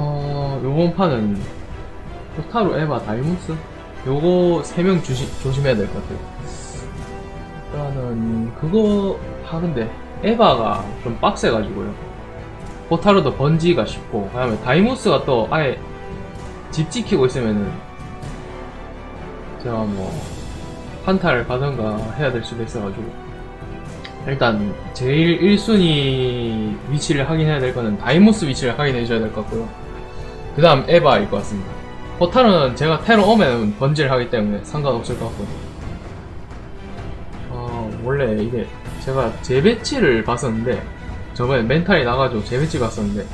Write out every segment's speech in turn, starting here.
어, 요번 판은 포타로 에바 다이무스? 요거 세 명 조심해야 될 것 같아요. 일단은 그거 하는데 에바가 좀 빡세가지고요. 포타로도 번지기가 쉽고 그다음에 다이무스가 또 아예 집 지키고 있으면은 제가 뭐 한타를 가던가 해야 될 수도 있어가지고 일단 제일 1순위 위치를 확인해야 될 거는 다이무스 위치를 확인해 줘야 될 것 같고요. 그 다음 에바일 것 같습니다. 포타로는 제가 테러 오면 번지를 하기 때문에 상관없을 것 같고요. 어, 원래 이게 제가 재배치를 봤었는데 저번에 멘탈이 나가지고 재배치 봤었는데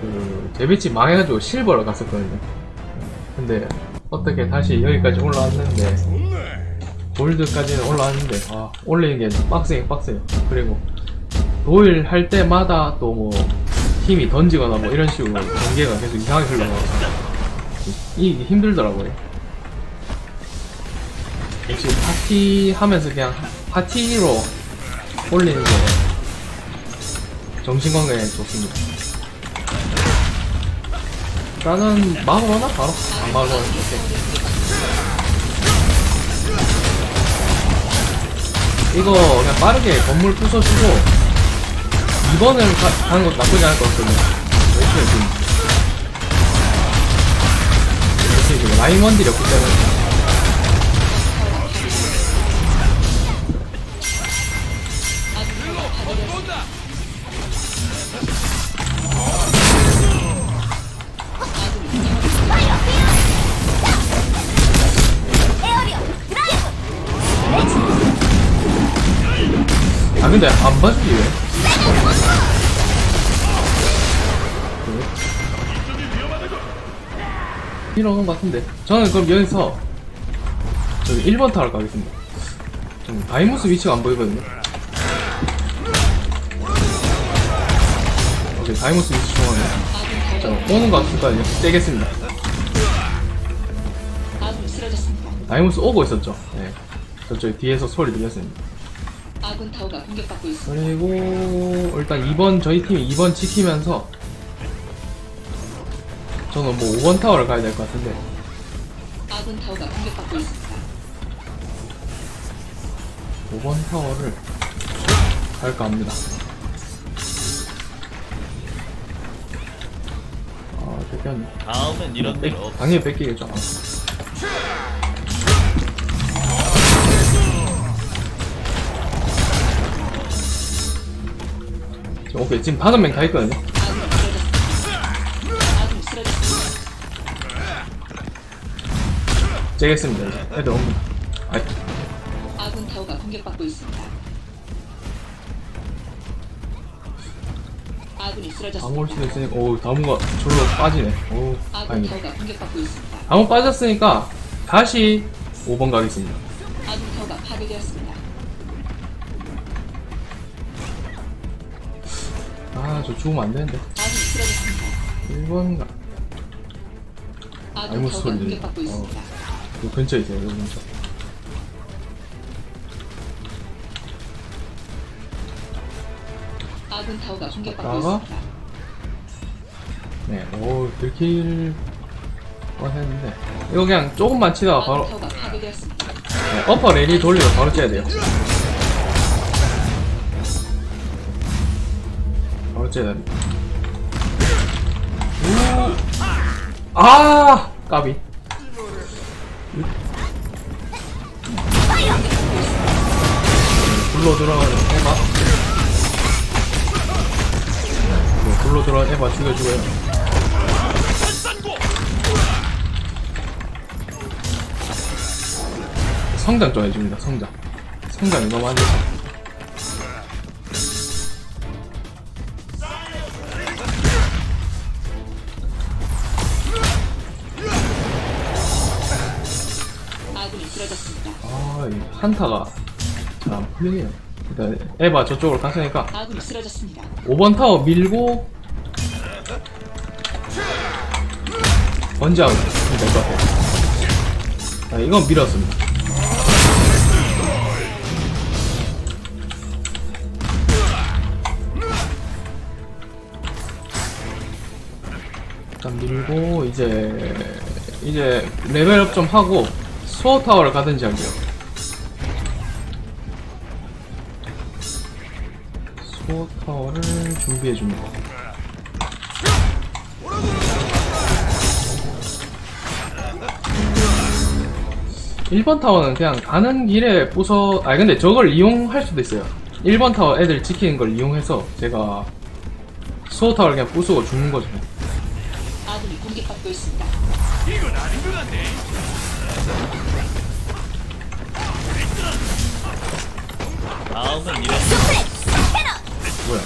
그 재배치 망해가지고 실버로 갔었거든요. 근데 어떻게 다시 여기까지 올라왔는데 골드까지는 올라왔는데 아 올리는 게 빡세긴 빡세요. 그리고 도일 할 때마다 또뭐 힘이 던지거나 뭐 이런 식으로 전개가 계속 이상하게 흘러가고 이게 힘들더라고요. 역시 파티 하면서 그냥 파티로 올리는 게 정신 건강에 좋습니다. 나는 막으나 바로 안 막으나 오케이. 이거 그냥 빠르게 건물 부숴주고 2번을 가, 가는 것도 나쁘지 않을 것 같거든요. 열심히 지금 열심히 지금 라인 원딜이 없기 때문에 아 근데 안 봐주지 왜? 이러는 것 같은데. 저는 그럼 여기서 저기 1번 타워를 가겠습니다. 좀 다이무스 위치가 안 보이거든요. 오케이 다이무스 위치 중앙에 자 오는 거 같으니까 떼겠습니다. 다이무스 오고 있었죠? 네. 저쪽 뒤에서 소리 들렸습니다 아군 타워가 공격받고 있습니다. 그리고 일단 2번 저희 팀이 2번 지키면서 저는 뭐 5번 타워를 가야 될 것 같은데 아군 타워가 공격받고 있습니다. 5번 타워를 갈까 합니다. 아, 뺏겼네. 다음엔 이런 일 뺏, 없. 당연히 뺏기겠죠. 지 오케이 지금 다섯 명 다 있거든요. 째겠습니다 이제 애들 옵니다. 아이, 아군 타워가 공격받고 있습니다. 아군이 쓰러졌습니다. 다올 수도 있으니까 오 다무가 절로 빠지네. 오 아군 다행이다. 타워가 공격받고 있습니다. 다무 빠졌으니까 다시 5번 가겠습니다. 아군 타워가 파괴되었습니다. 아저 죽으면 안 되는데. 아군이 쓰러졌습니다. 1번 가. 아군 아이고, 타워가 소리. 공격받고 어. 있습니다. 요 근처에 있어요, 요 근처. 아군 타워가 공격받고 갔다가? 있습니다. 네, 오, 들킬 뻔했는데. 이거 그냥 조금만 치다가 바로, 아군 타워가 파괴되었습니다. 네, 어퍼 레리 돌리고 바로 째야 돼요. 오! 아! 까비. 불로 들어가는 에바. 네, 불로 들어간 에바 죽여주고요. 성장 좀 해줍니다, 성장. 안 돼서. 아군이 쓰러졌습니다. 아, 이 한타가 잘 안 풀리네요. 일단 에바 저쪽으로 갔으니까 아군이 쓰러졌습니다. 5번 타워 밀고 번지하고 될것 같아요. 아, 이건 밀었습니다. 일단 밀고 이제 이제 레벨업 좀 하고 수어 타워를 가든지 할게요. 수어 타워를 준비해 줍니다. 일번 타워는 그냥 가는 길에 부숴, 아니 근데 저걸 이용할 수도 있어요. 1번 타워 애들 지키는 걸 이용해서 제가 수어 타워를 그냥 부수고 죽는 거죠. 아군이 공격받고 있습니다. 뭐야?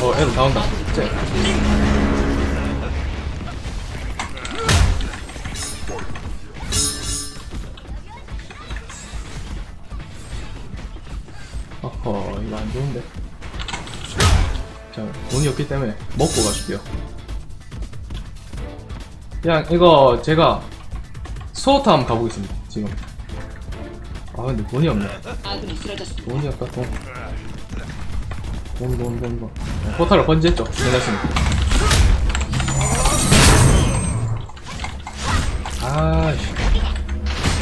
어, 애들 다 온다. 쟤. 어허 이거 안 좋은데. 자 돈이 없기 때문에 먹고 가줄게요. 그냥 이거 제가 한번 가보겠습니다. 지금. 아 근데 돈이 없네. 아군이. 돈이 없다 돈. 돈, 돈, 돈, 돈. 네, 포탈을 번지했죠. 괜찮습니다. 아이씨.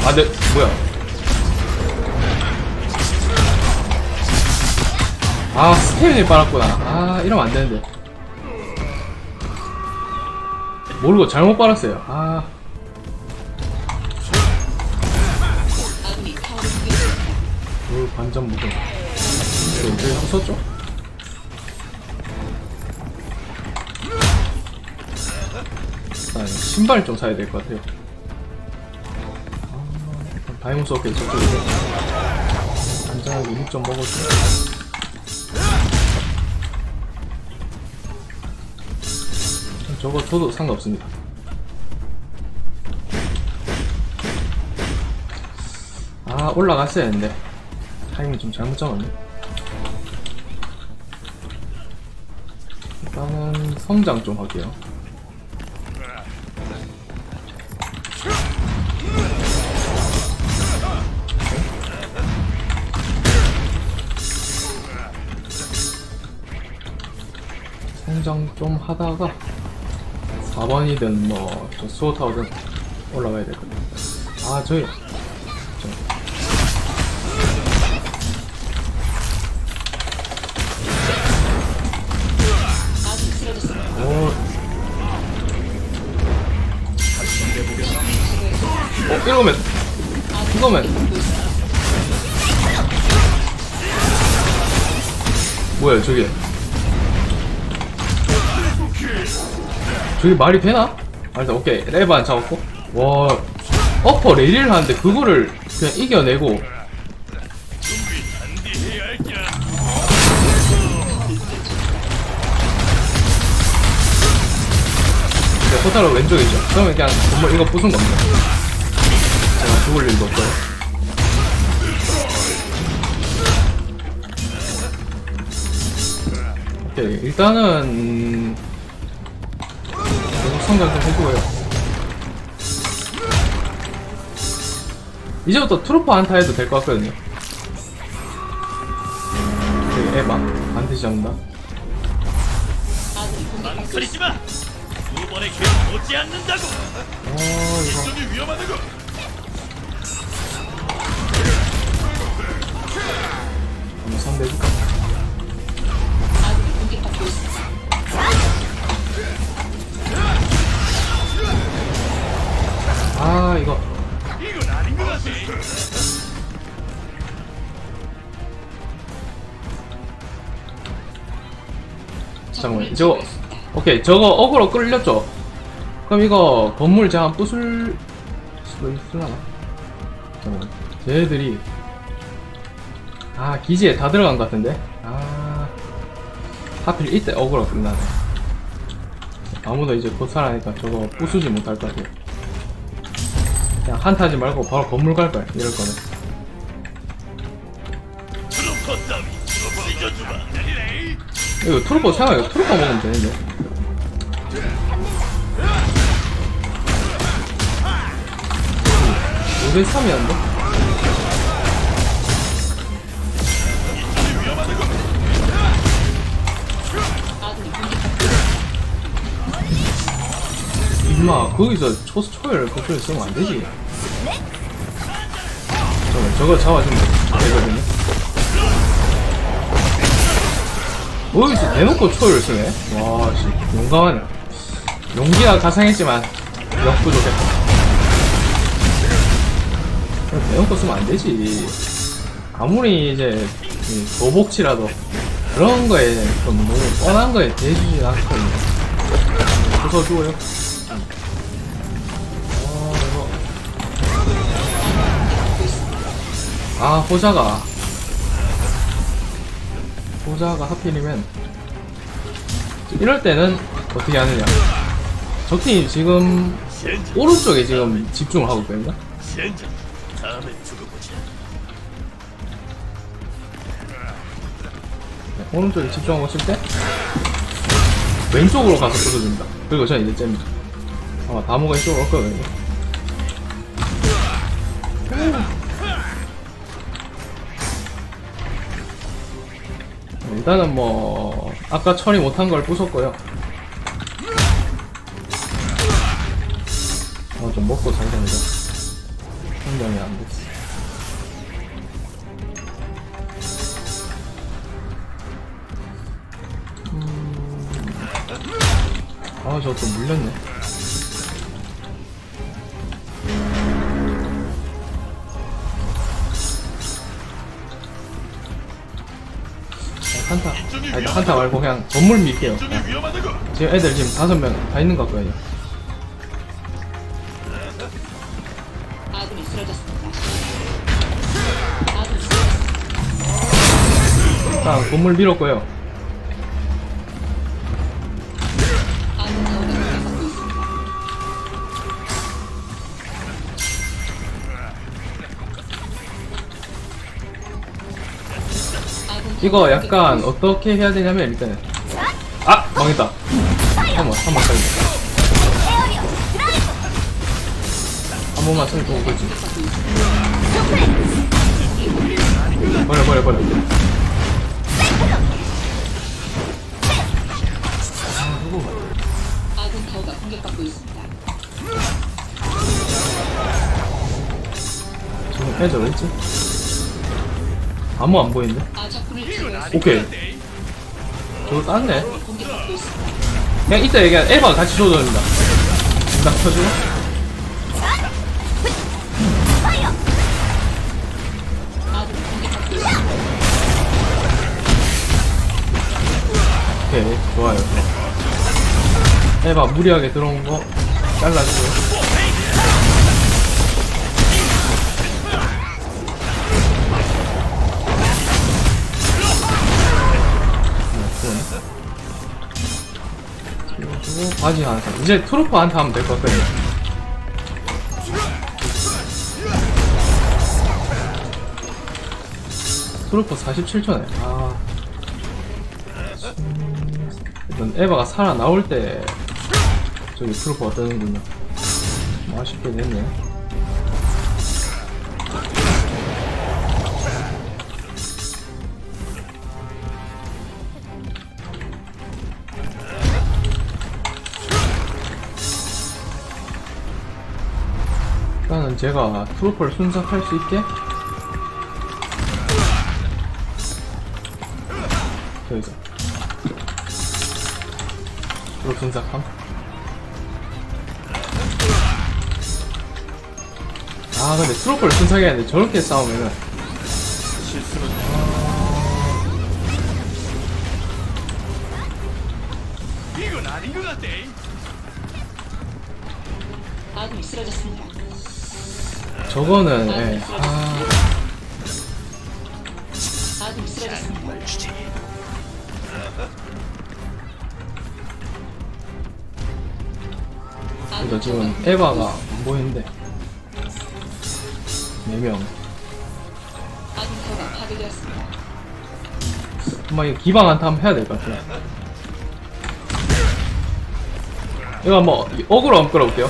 아, 네, 뭐야. 아, 스테인이 빨았구나. 아, 이러면 안 되는데. 모르고 잘못 빨았어요. 아, 그 반전 무슨. 이제 부쉈죠? 일단 신발 좀 사야 될 것 같아요. 아, 다이몬스 어깨 저쪽에서 안전하게 육좀 먹어주고. 저거 줘도 상관없습니다. 아 올라갔어야 했는데 타이밍 좀 잘못 잡았네. 일단은 성장 좀 할게요. 성장 좀 하다가 4번이든 뭐 수호타워든 올라가야 될 것 같아요. 아 저기 이러면, 이거면. 뭐야, 저게. 저게 말이 되나? 아, 일단, 오케이. 레바 안 잡았고. 와, 어퍼 레이를 하는데, 그거를 그냥 이겨내고, 네, 포탈로 왼쪽에 있죠. 그러면 그냥 건물 이거 부순 겁니다. 죽을 일도 없어요. 오케이, 일단은, 음, 계속 성장 좀 해주고요. 이제부터 트루퍼 한타 해도 될 것 같거든요. 오케이, 에바. 반드시 잡는다. 망설이지. 마. 두 번의 기회 오지 않는다고. 어, 이거. 위험하다고. 있습니다. 아, 이거. 잠깐만, 저거, 오케이, 저거 어그로 끌렸죠? 그럼 이거 건물 제가 한번 부술 수도 있으려나? 잠깐만, 쟤들이, 아, 기지에 다 들어간 것 같은데? 아, 하필 이때 어그로 끝나네. 아무도 이제 곧살하니까 저거 부수지 못할 것 같아요. 그냥 한타지 말고 바로 건물 갈 거야, 이럴. 트로퍼 따위 찢어주마. 내리래. 이거 트루퍼 트루퍼 먹으면 되는데. 오대 3이었는데? 설마 거기서 초, 초열 그쪽에 쓰면 안 되지. 잠깐만 저거 잡아주면 되거든요. 거기서 대놓고 초열 쓰네? 와 씨 용감하네. 용기가 가상했지만 역 부족했다. 대놓고 쓰면 안 되지. 아무리 이제 이 도복치라도 그런 거에 좀 너무 뻔한 거에 대주지 않거든요. 부숴주고요 아 호자가. 호자가 하필이면 이럴 때는 어떻게 하느냐. 적팀이 지금 오른쪽에 지금 집중을 하고 있거든요. 네, 오른쪽에 집중하고 있을 때 왼쪽으로 가서 부숴줍니다. 그리고 저는 이제 잽니다. 아마 다모가 이쪽으로 올 거거든요 일단은 뭐 아까 처리 못한 걸 부쉈고요. 어, 좀 먹고 살자니까 상당히 안 됐어. 아, 저 또 물렸네. 한타 말고 그냥 건물 밀게요. 위험하다고 지금 애들 지금 다섯 명 다 있는 것 같거든요. 아군이 쓰러졌습니다. 아군이 쓰러졌습니다. 일단 건물 밀었고요. 이거 약간 어떻게 해야 되냐면 일단은 아 망했다. 한번 살려. 한 번만 쓰면 좋은 거지. 버려 버려 버려. 아군 타워가 공격받고 있습니다. 지금 애들 어딨지? 아무 안 보이는데? 아 제거했습니다. 오케이. 저거 땄네. 그냥 이따 얘기한 에바 같이 줘도 됩니다. 딱 쳐주고. 오케이, 좋아요. 에바 무리하게 들어온 거 잘라주고 요. 그리고 바지 사. 이제 트로퍼 한타 하면 될 것 같거든요. 트로퍼 47초네. 아. 일단 에바가 살아 나올 때 저기 트로퍼가 뜨는군요. 뭐 아쉽게 됐네. 제가 트로퍼를 순삭할 수 있게? 여기서 트로퍼 순삭함? 아 근데 트로퍼를 순삭해야 되는데 저렇게 싸우면은 저거는 예. 아 이거 지금 에바가 안 보이는데 4명 아군 타워가 파괴되었습니다. 한번 이거 기방 한타 한번 해야 될 것 같아요 이거 한번 어그로 한번 끌어볼게요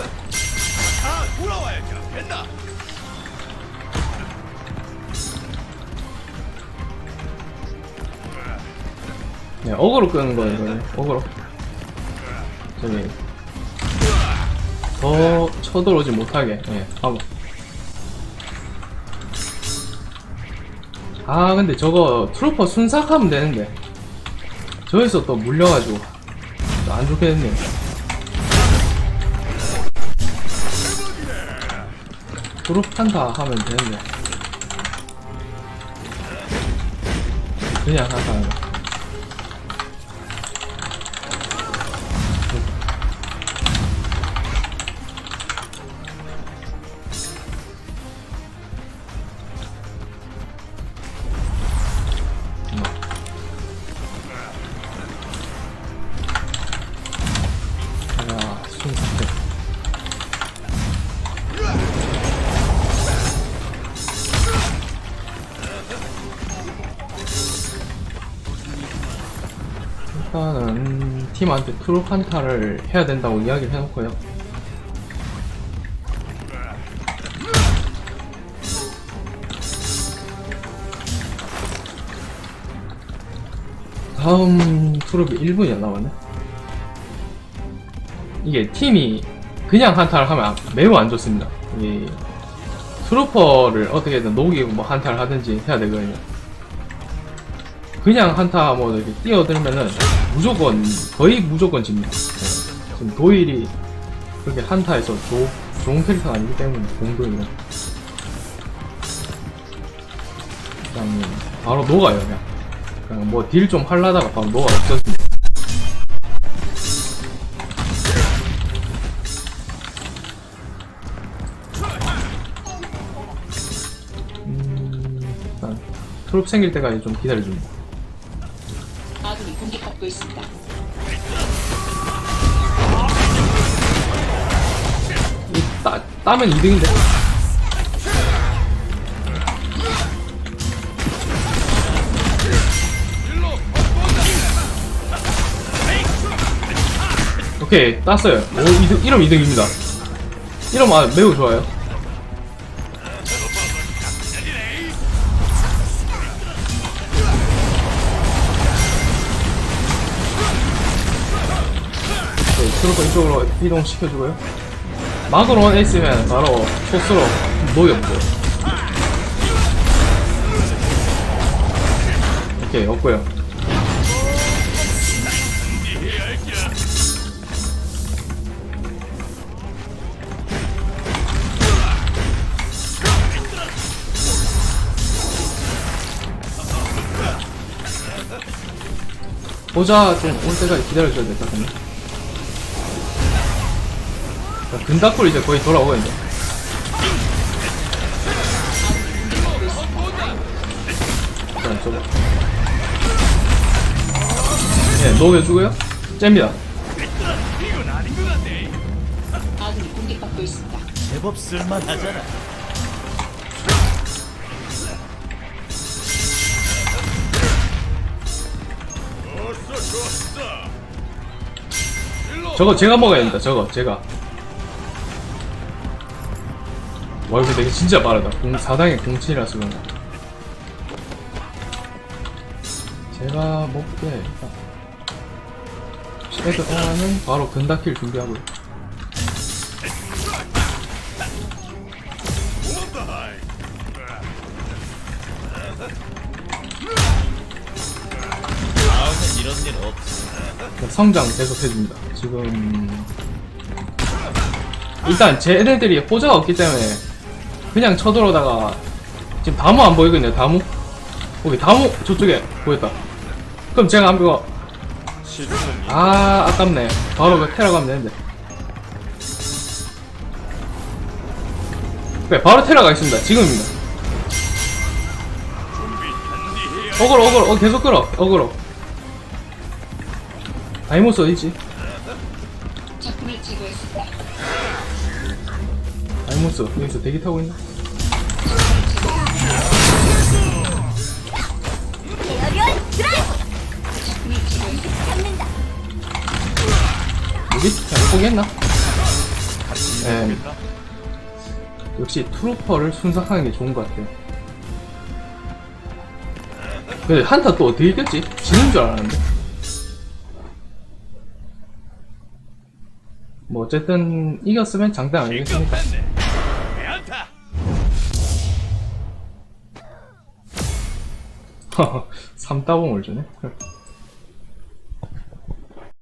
네, 어그로 끄는 거예요, 이거는. 어그로. 저기. 더 쳐들어오지 못하게. 예, 하고. 아 근데 저거 트루퍼 순삭하면 되는데. 저기서 또 물려가지고. 또 안 좋게 됐네요 트루프 한타 하면 되는데. 그냥 아, 일단은 팀한테 트루 판타를 해야 된다고 이야기를 해놓고요. 다음 트루비 1분이 안 남았네. 이게 팀이 그냥 한타를 하면 매우 안 좋습니다. 이 트루퍼를 어떻게든 녹이고 뭐 한타를 하든지 해야 되거든요. 그냥 한타 뭐 이렇게 뛰어들면은 무조건 거의 무조건 집니다. 네. 지금 도일이 그렇게 한타에서 조, 좋은 캐릭터가 아니기 때문에 공도일은 그냥 바로 녹아요 그냥. 그냥 뭐 딜좀 하려다가 바로 녹아 없어집니다. 음, 트롭 생길 때까지 좀 기다려줍니다. 따, 따면 2등인데? 오케이 땄어요. 오 2등, 이러면 2등입니다. 이러면 아, 매우 좋아요. 네, 트로퍼 이쪽으로 이동시켜주고요 막으로 있으면 바로 소스로 녹여보세요 오케이 없고요. 보자 좀 올 때까지 기다려줘야 될것 자, 근다쿨 이제 거의 돌아오고 자, 저거. 예. 아군이 공격받고 있습니다. 제법 쓸만하잖아. 저거 제가 먹어야 됩니다. 저거 제가. 와 이거 되게 진짜 빠르다. 공 4당에 07이라서 그런가. 제가 먹게 쉐드 하나는 바로 근다킬 준비하고요. 다음엔 이런 일 없어. 성장 계속 해줍니다. 지금 일단 제 애들이 호자가 없기 때문에 그냥 쳐들어오다가 지금 다무 안 보이거든요. 다무 여기 다무 저쪽에 보였다. 그럼 제가 안 보고 아 아깝네. 바로 그 테러 가면 되는데. 그래 바로 테러 가겠습니다. 지금입니다. 어그로 어그로 어 계속 끌어 어그로. 다이모스 어디지? 다이모스 여기서 대기 타고 있나? 여기? 그냥 포기했나? 네. 역시 트루퍼를 순삭하는 게 좋은 것 같아요. 근데 한타 또 어떻게 이겼지? 지는 줄 알았는데. 뭐 어쨌든 이겼으면 장담 아니겠습니까? 3따봉을 주네?